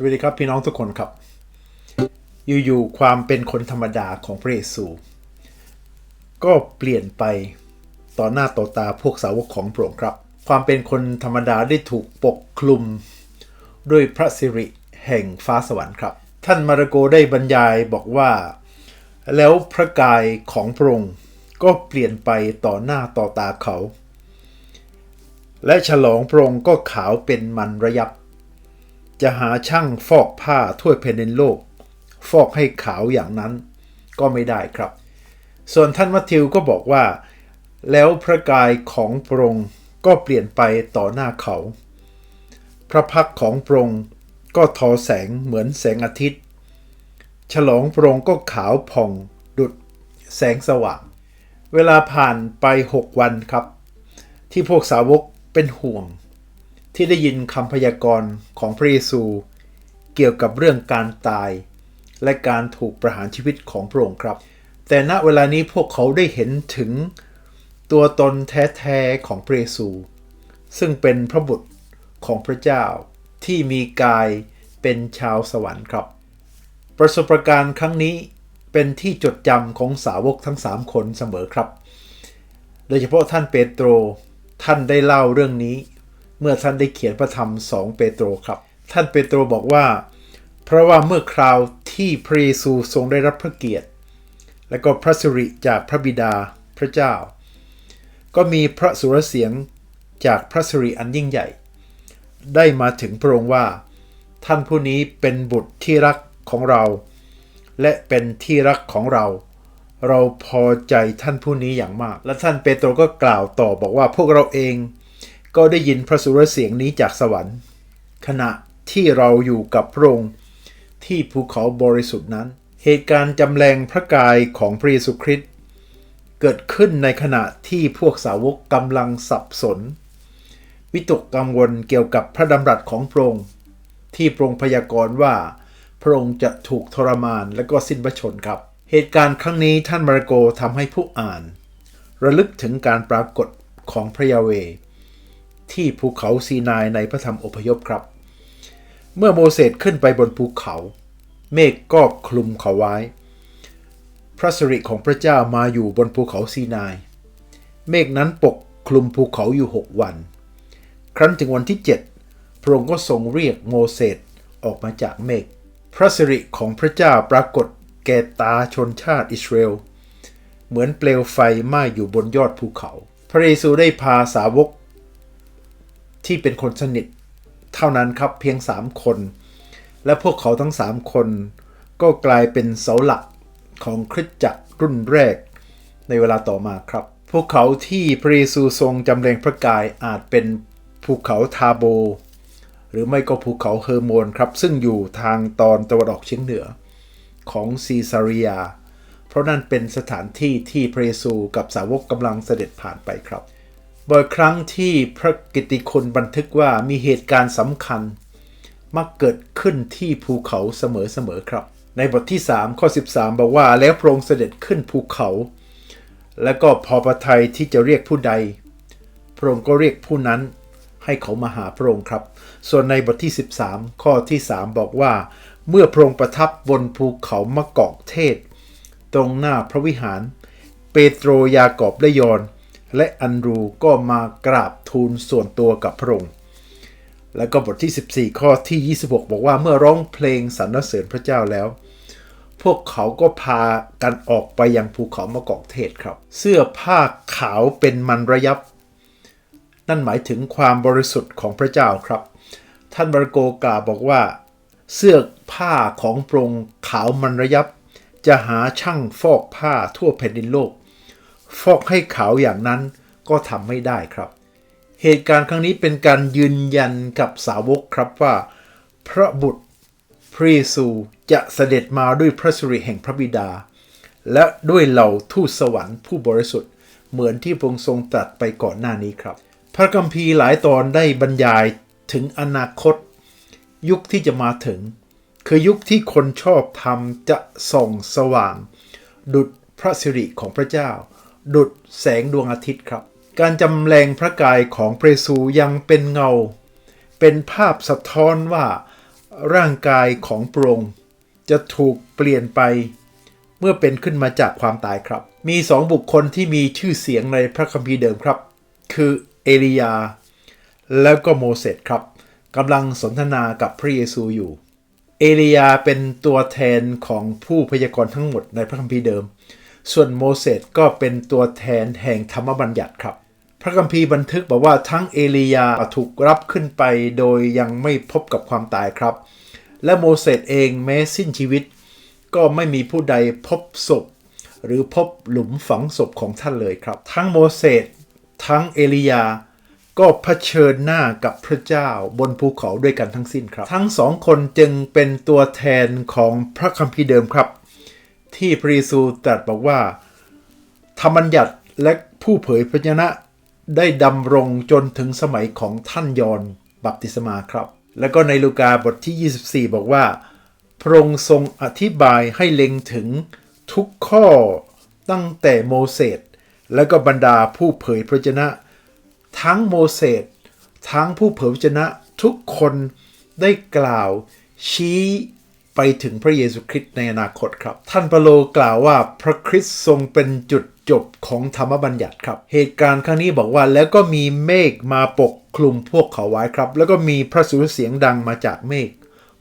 สวัสดีครับพี่น้องทุกคนครับ อยู่ๆความเป็นคนธรรมดาของพระเยซู ก็เปลี่ยนไปต่อหน้าต่อตาพวกสาวกของพระองค์ครับ ความเป็นคนธรรมดาได้ถูกปกคลุมด้วยพระสิริแห่งฟ้าสวรรค์ครับ ท่านมาระโกได้บรรยายบอกว่า แล้วพระกายของพระองค์ก็เปลี่ยนไปต่อหน้าต่อตาเขา และฉลองพระองค์ก็ขาวเป็นมันระยับ จะหาช่างฟอกผ้าทั่วแผ่นดินโลก ฟอกให้ขาวอย่างนั้นก็ไม่ได้ครับ ส่วนท่านมัทธิวก็บอกว่า แล้วพระกายของพระองค์ก็เปลี่ยนไปต่อหน้าเขา พระพักของพระองค์ก็ทอแสงเหมือนแสงอาทิตย์ ฉลองพระองค์ก็ขาวผ่องดุดแสงสว่าง เวลาผ่านไปหกวันครับ ที่พวกสาวกเป็นห่วง ที่ได้ยินคำพยากรณ์ของพระเยซูเกี่ยวกับเรื่องการตาย และการถูกประหารชีวิตของพระองค์ครับ แต่ณเวลานี้พวกเขาได้เห็นถึงตัวตนแท้ๆของพระเยซู ซึ่งเป็นพระบุตรของพระเจ้าที่มีกายเป็นชาวสวรรค์ครับ ประสบการณ์ครั้งนี้เป็นที่จดจำของสาวกทั้ง 3 คนเสมอครับ โดยเฉพาะท่านเปโตรท่านได้เล่าเรื่องนี้ เมื่อท่านได้เขียนพระธรรมสองเปโตรครับ ท่านเปโตรบอกว่า เพราะว่าเมื่อคราวที่พระเยซูทรงได้รับพระเกียรติ และก็พระสิริจากพระบิดาพระเจ้า ก็มีพระสุรเสียงจากพระสิริอันยิ่งใหญ่ ได้มาถึงพระองค์ว่า ท่านผู้นี้เป็นบุตรที่รัก ของเรา และเป็นที่รักของเรา เราพอใจท่านผู้นี้อย่างมาก และท่านเปโตรก็กล่าวต่อบอกว่าพวกเราเอง ก็ได้ยินพระสุรเสียงนี้จากสวรรค์ ขณะที่เราอยู่กับพระองค์ที่ภูเขาบริสุทธิ์นั้น เหตุการณ์จำแรงพระกายของพระเยซูคริสต์เกิดขึ้นในขณะที่พวกสาวกกำลังสับสน วิตกกังวลเกี่ยวกับพระดำรัสของพระองค์ที่พระองค์พยากรณ์ว่า พระองค์จะถูกทรมานและก็สิ้นพระชนครับ เหตุการณ์ครั้งนี้ท่านมาระโกทำให้ผู้อ่าน ระลึกถึงการปรากฏของพระยาเว ที่ภูเขาซีนายในพระธรรมอพยพครับ เมื่อโมเสสขึ้นไปบนภูเขา เมฆก็คลุมเขาไว้ พระสิริของพระเจ้ามาอยู่บนภูเขาซีนาย เมฆนั้นปกคลุมภูเขาอยู่หกวัน ครั้นถึงวันที่ 7 พระองค์ก็ทรงเรียกโมเสสออกมาจากเมฆ พระสิริของพระเจ้าปรากฏแก่ตาชนชาติอิสราเอลเหมือนเปลวไฟไหม้อยู่บนยอดภูเขา พระเยซูได้พาสาวก ที่เป็นคนสนิท เท่านั้นครับเพียงสามคน และพวกเขาทั้งสามคน ก็กลายเป็นเสาหลักของคริสตจักรรุ่นแรกในเวลาต่อมาครับพวกเขาที่พระเยซูทรงจำแรงพระกายอาจเป็นภูเขาทาโบ หรือไม่ก็ภูเขาเฮอร์โมนครับ ซึ่งอยู่ทางตอนตะวันออกเฉียงเหนือของซีซาริยา เพราะนั่นเป็นสถานที่ที่พระเยซูกับสาวกกำลังเสด็จผ่านไปครับ บ่อยครั้งที่พระกิตติคุณบันทึกว่ามีเหตุการณ์สำคัญ มักเกิดขึ้นที่ภูเขาเสมอๆครับ ในบทที่ 3 ข้อ 13 บอกว่าแล้วพระองค์เสด็จขึ้นภูเขา และก็พอประทัยที่จะเรียกผู้ใด พระองค์ก็เรียกผู้นั้น ให้เขามาหาพระองค์ครับ ส่วนในบทที่ 13 ข้อที่ 3 บอกว่า เมื่อพระองค์ประทับบนภูเขามะกอกเทศ ตรงหน้าพระวิหาร เปโตรยากอบและยอน และอันรูก็มากราบทูลส่วนตัวกับพระองค์แล้วก็บทที่ 14 ข้อที่ 26 บอกว่าเมื่อร้องเพลงสรรเสริญพระเจ้าแล้ว พวกเขาก็พากันออกไปยังภูเขามะกอกเทศครับ เสื้อผ้าขาวเป็นมันระยับ นั่นหมายถึงความบริสุทธิ์ของพระเจ้าครับ ท่านบรโกกล่าวบอกว่า เสื้อผ้าของพระองค์ขาวมันระยับ จะหาช่างฟอกผ้าทั่วแผ่นดินโลก ฟอกให้ขาวอย่างนั้นก็ทำไม่ได้ครับ เหตุการณ์ครั้งนี้เป็นการยืนยันกับสาวกครับว่า พระบุตรพระเยซูจะเสด็จมาด้วยพระสิริแห่งพระบิดา และด้วยเหล่าทูตสวรรค์ผู้บริสุทธิ์เหมือนที่พระองค์ทรงตรัสไปก่อนหน้านี้ครับ พระคัมภีร์หลายตอนได้บรรยายถึงอนาคต ยุคที่จะมาถึง คือยุคที่คนชอบธรรมจะส่องสว่าง ดุดพระสิริของพระเจ้า ดุดแสงดวงอาทิตย์ครับ การจำแรงพระกายของพระเยซูยังเป็นเงา เป็นภาพสะท้อนว่าร่างกายของพระองค์จะถูกเปลี่ยนไป เมื่อเป็นขึ้นมาจากความตายครับ มีสองบุคคลที่มีชื่อเสียงในพระคัมภีร์เดิมครับ คือ เอลียา แล้วก็โมเสสครับกำลังสนทนากับพระเยซูอยู่ เอลียาเป็นตัวแทนของผู้พยากรณ์ทั้งหมดในพระคัมภีร์เดิม ส่วนโมเสสก็เป็นตัวแทนแห่งธรรมบัญญัติครับ พระคัมภีร์บันทึกบอกว่าทั้งเอลียาถูกรับขึ้นไปโดยยังไม่พบกับความตายครับ และโมเสสเองแม้สิ้นชีวิต ก็ไม่มีผู้ใดพบศพหรือพบหลุมฝังศพของท่านเลยครับ ทั้งโมเสส ทั้งเอลียาก็เผชิญหน้ากับพระเจ้าบนภูเขาด้วยกันทั้งสิ้นครับ ทั้งสองคนจึงเป็นตัวแทนของพระคัมภีร์เดิมครับ ที่พระเยซูตรัสบอกว่า ธรรมัญญัติและผู้เผยพระชนะได้ดำรงจนถึงสมัยของท่านยอนบัพติศมาครับ แล้วก็ในลูกาบทที่ 24 บอกว่า พระองค์ทรงอธิบายให้เล็งถึงทุกข้อตั้งแต่โมเสส และก็บรรดาผู้เผยพระชนะ ทั้งโมเสสทั้งผู้เผยพระชนะทุกคนได้กล่าวชี้ไปถึงพระเยซูคริสต์ในอนาคตครับ ท่านเปโลกล่าวว่าพระคริสต์ทรงเป็นจุดจบของธรรมบัญญัติครับ เหตุการณ์ครั้งนี้บอกว่าแล้วก็มีเมฆมาปกคลุมพวกเขาไว้ครับ แล้วก็มีพระสุรเสียงดังมาจากเมฆ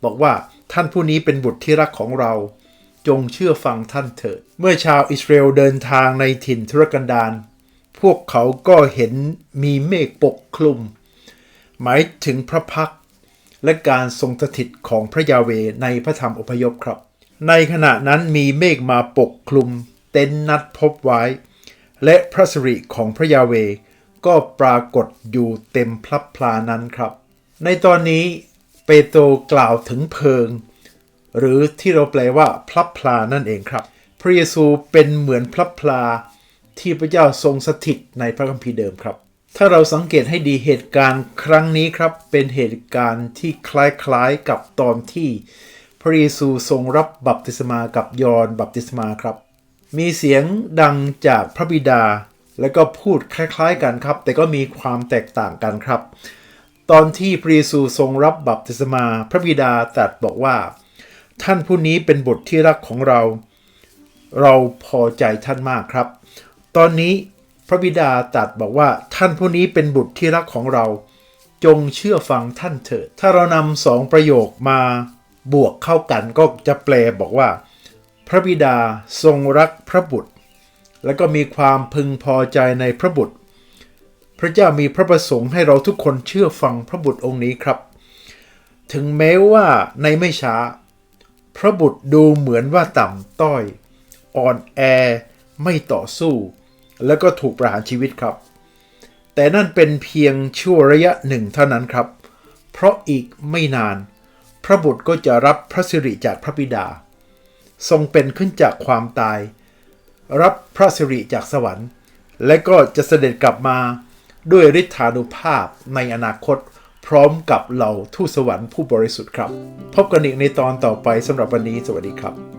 บอกว่าท่านผู้นี้เป็นบุตรที่รักของเรา จงเชื่อฟังท่านเถิด เมื่อชาวอิสราเอลเดินทางในถิ่นทุรกันดารพวกเขาก็เห็นมีเมฆปกคลุม หมายถึงพระพักและการทรงสถิตของพระยาเวในพระธรรมอพยพครับ ในขณะนั้นมีเมฆมาปกคลุม เต็นท์นัดพบไว้ และพระสิริของพระยาเวก็ปรากฏอยู่เต็มพลับพลานั้นครับ ในตอนนี้เปโตรกล่าวถึงเพลิง หรือที่เราแปลว่าพลับพลานั่นเองครับ พระเยซูเป็นเหมือนพลับพลาที่พระเจ้าทรงสถิตในพระคัมภีร์เดิมครับ ถ้าเราสังเกตให้ดีเหตุการณ์ครั้งนี้ครับ เป็นเหตุการณ์ที่คล้ายๆกับตอนที่ พระเยซูทรงรับบัพติศมากับยอห์นบัพติศมาครับ มีเสียงดังจากพระบิดา แล้วก็พูดคล้ายๆกันครับ แต่ก็มีความแตกต่างกันครับ ตอนที่พระเยซูทรงรับบัพติศมา พระบิดาตรัสบอกว่า ท่านผู้นี้เป็นบุตรที่รักของเรา เราพอใจท่านมากครับ ตอนนี้พระบิดาตรัสบอกว่าท่านผู้นี้เป็นบุตรที่รักของเรา จงเชื่อฟังท่านเถิด ถ้าเรานำสองประโยคมาบวกเข้ากันก็จะแปลบอกว่า พระบิดาทรงรักพระบุตร แล้วก็มีความพึงพอใจในพระบุตร พระเจ้ามีพระประสงค์ให้เราทุกคนเชื่อฟังพระบุตรองค์นี้ครับ ถึงแม้ว่าในไม่ช้า พระบุตรดูเหมือนว่าต่ำต้อย อ่อนแอไม่ต่อสู้ แล้วก็ถูกประหารชีวิตครับ แต่นั่นเป็นเพียงชั่วระยะหนึ่งเท่านั้นครับ เพราะอีกไม่นาน พระบุตรก็จะรับพระสิริจากพระบิดา ทรงเป็นขึ้นจากความตาย รับพระสิริจากสวรรค์ และก็จะเสด็จกลับมาด้วยฤทธานุภาพในอนาคต พร้อมกับเหล่าทูตสวรรค์ผู้บริสุทธิ์ครับ พบกันอีกในตอนต่อไปสำหรับวันนี้สวัสดีครับ